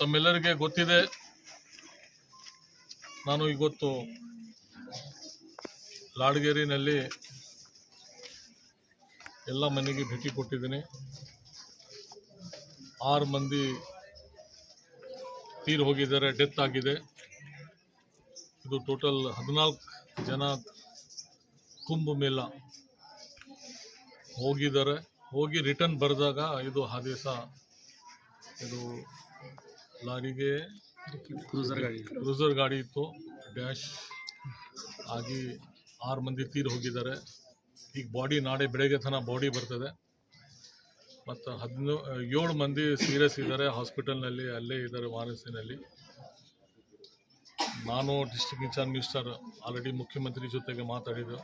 ತಮ್ಮೆಲ್ಲರಿಗೆ ಗೊತ್ತಿದೆ. ನಾನು ಇವತ್ತು ಲಾಡ್ಗೇರಿನಲ್ಲಿ ಎಲ್ಲ ಮನೆಗೆ ಭೇಟಿ ಕೊಟ್ಟಿದ್ದೀನಿ. ಆರು ಮಂದಿ ತೀರ್ ಹೋಗಿದ್ದಾರೆ, ಡೆತ್ ಆಗಿದೆ. ಇದು ಟೋಟಲ್ ಹದಿನಾಲ್ಕು ಜನ ಕುಂಭ ಮೇಳ ಹೋಗಿದ್ದಾರೆ. ಹೋಗಿ ರಿಟರ್ನ್ ಬರೆದಾಗ ಇದು ಆದೇಶ, ಇದು ಲಾರಿಗೆ ಕ್ರೂಸರ್ ಗಾಡಿ. ಕ್ರೂಸರ್ ಗಾಡಿ ಇತ್ತು. ಡ್ಯಾಶ್ ಆಗಿ ಆರು ಮಂದಿ ತೀರು ಹೋಗಿದ್ದಾರೆ. ಈಗ ಬಾಡಿ ನಾಳೆ ಬೆಳಗ್ಗೆ ತನ ಬಾಡಿ ಬರ್ತದೆ. ಮತ್ತು ಹದಿನೋ ಏಳು ಮಂದಿ ಸೀರಿಯಸ್ ಇದ್ದಾರೆ. ಹಾಸ್ಪಿಟಲ್ನಲ್ಲಿ ಅಲ್ಲೇ ಇದ್ದಾರೆ ವಾರಸಿನಲ್ಲಿ ನಾನು ಡಿಸ್ಟ್ರಿಕ್ಟ್ ಇನ್ಚಾರ್ಜ್ ಮಿನಿಸ್ಟರ್ ಆಲ್ರೆಡಿ ಮುಖ್ಯಮಂತ್ರಿ ಜೊತೆಗೆ ಮಾತಾಡಿದ್ದು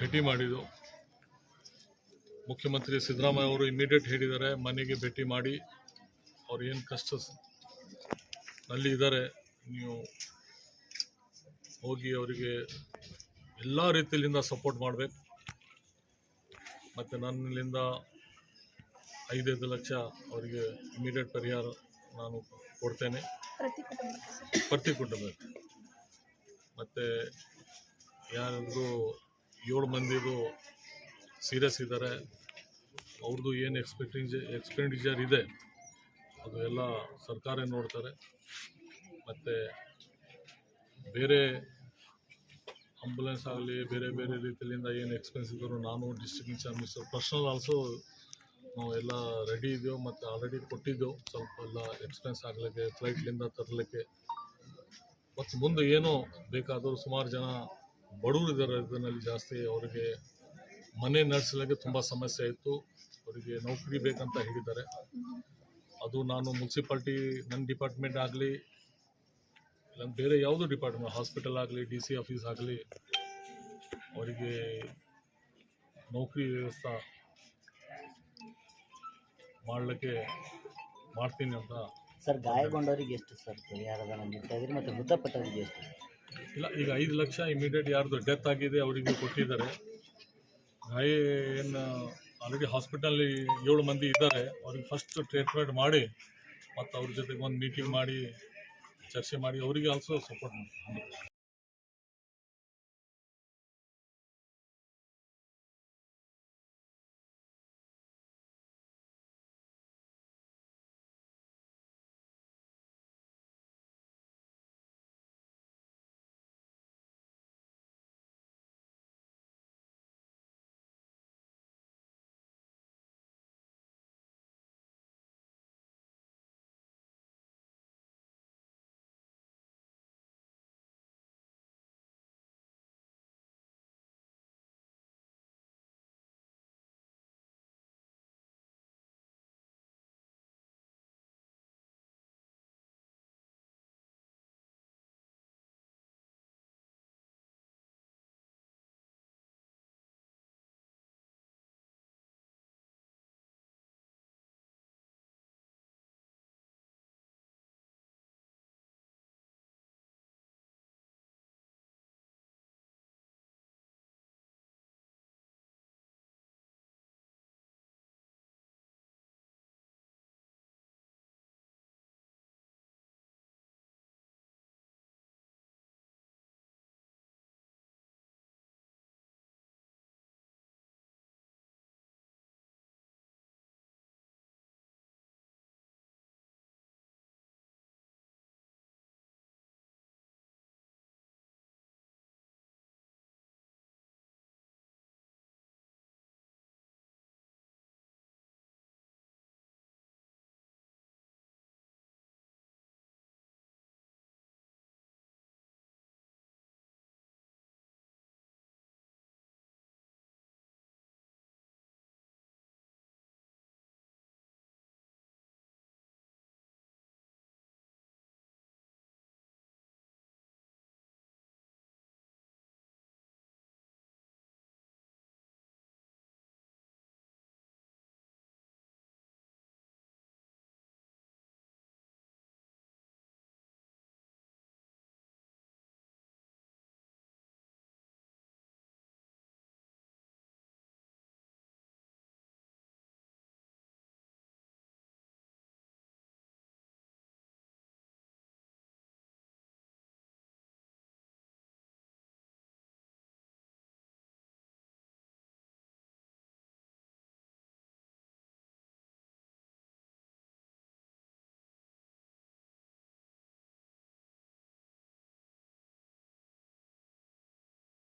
ಭೇಟಿ ಮಾಡಿದ್ದು. ಮುಖ್ಯಮಂತ್ರಿ ಸಿದ್ದರಾಮಯ್ಯ ಅವರು ಇಮಿಡಿಯೇಟ್ ಹೇಳಿದ್ದಾರೆ ಮನೆಗೆ ಭೇಟಿ ಮಾಡಿ. ಅವ್ರು ಏನು ಕಷ್ಟ ನಲ್ಲಿ ಇದ್ದಾರೆ ನೀವು ಹೋಗಿ ಅವರಿಗೆ ಎಲ್ಲ ರೀತಿಯಿಂದ ಸಪೋರ್ಟ್ ಮಾಡಬೇಕು. ಮತ್ತು ನನ್ನಿಂದ ಐದೈದು ಲಕ್ಷ ಅವರಿಗೆ ಇಮಿಡಿಯೇಟ್ ಪರಿಹಾರ ನಾನು ಕೊಡ್ತೇನೆ. ಪ್ರತಿ ಕುಟುಂಬಕ್ಕೆ ಮತ್ತು ಯಾರಾದರೂ ಏಳು ಮಂದಿದು ಸೀರಿಯಸ್ ಇದ್ದಾರೆ ಅವ್ರದ್ದು ಏನು ಎಕ್ಸ್ಪೆಕ್ಟಿಂಗ್ ಎಕ್ಸ್ಪೆಂಡಿಚರ್ ಇದೆ ಅದು ಎಲ್ಲ ಸರ್ಕಾರ ನೋಡ್ತಾರೆ. ಮತ್ತು ಬೇರೆ ಆಂಬುಲೆನ್ಸ್ ಆಗಲಿ, ಬೇರೆ ಬೇರೆ ರೀತಿಯಿಂದ ಏನು ಎಕ್ಸ್ಪೆನ್ಸ್ ಇದ್ದರೂ ನಾನು ಡಿಸ್ಟ್ರಿಕ್ಟ್ ಇನ್ಚಾರ್ಜ್ ಪರ್ಸ್ನಲ್ ಆಲ್ಸೋ ನಾವು ಎಲ್ಲ ರೆಡಿ ಇದೆಯೋ ಮತ್ತು ಆಲ್ರೆಡಿ ಕೊಟ್ಟಿದ್ದೆವು ಸ್ವಲ್ಪ ಎಲ್ಲ ಎಕ್ಸ್ಪೆನ್ಸ್ ಆಗಲಿಕ್ಕೆ ಫ್ಲೈಟ್ಲಿಂದ ತರಲಿಕ್ಕೆ. ಮತ್ತು ಮುಂದೆ ಏನೋ ಬೇಕಾದರೂ ಸುಮಾರು ಜನ ಬಡವರು ಇದ್ದಾರೆ ಇದರಲ್ಲಿ ಜಾಸ್ತಿ ಅವರಿಗೆ ಮನೆ ನಡೆಸಲಿಕ್ಕೆ ತುಂಬ ಸಮಸ್ಯೆ ಇತ್ತು ಅವರಿಗೆ ನೌಕರಿ ಬೇಕಂತ ಹೇಳಿದ್ದಾರೆ. ಅದು ನಾನು ಮುನ್ಸಿಪಾಲ್ಟಿ ನನ್ನ ಡಿಪಾರ್ಟ್ಮೆಂಟ್ ಆಗಲಿ ಇಲ್ಲ ಬೇರೆ ಯಾವುದು ಡಿಪಾರ್ಟ್ಮೆಂಟ್ ಹಾಸ್ಪಿಟಲ್ ಆಗಲಿ ಡಿ ಸಿ ಆಫೀಸ್ ಆಗಲಿ ಅವರಿಗೆ ನೌಕರಿ ವ್ಯವಸ್ಥೆ ಮಾಡಲಿಕ್ಕೆ ಮಾಡ್ತೀನಿ ಅಂತ ಸರ್ ಗಾಯಗೊಂಡವರಿಗೆ ಎಷ್ಟು ಸರ್? ಪರಿಹಾರ ನೀಡ್ತಾ ಇದ್ರಿ ಮತ್ತು ಮೃತಪಟ್ಟವರಿಗೆ ಎಷ್ಟು? ಇಲ್ಲ ಈಗ ಐದು ಲಕ್ಷ ಇಮಿಡಿಯೇಟ್ ಯಾರ್ದು ಡೆತ್ ಆಗಿದೆ ಅವರಿಗೆ ಕೊಟ್ಟಿದ್ದಾರೆ. ಗಾಯ ಏನು ಆಲ್ರೆಡಿ ಹಾಸ್ಪಿಟಲಲ್ಲಿ ಏಳು ಮಂದಿ ಇದ್ದಾರೆ. ಅವ್ರಿಗೆ ಫಸ್ಟ್ ಟ್ರೀಟ್ಮೆಂಟ್ ಮಾಡಿ, ಮತ್ತು ಅವ್ರ ಜೊತೆಗೆ ಒಂದು ಮೀಟಿಂಗ್ ಮಾಡಿ, ಚರ್ಚೆ ಮಾಡಿ, ಅವರಿಗೆ ಆಲ್ಸೋ ಸಪೋರ್ಟ್ ಮಾಡ್ತೀನಿ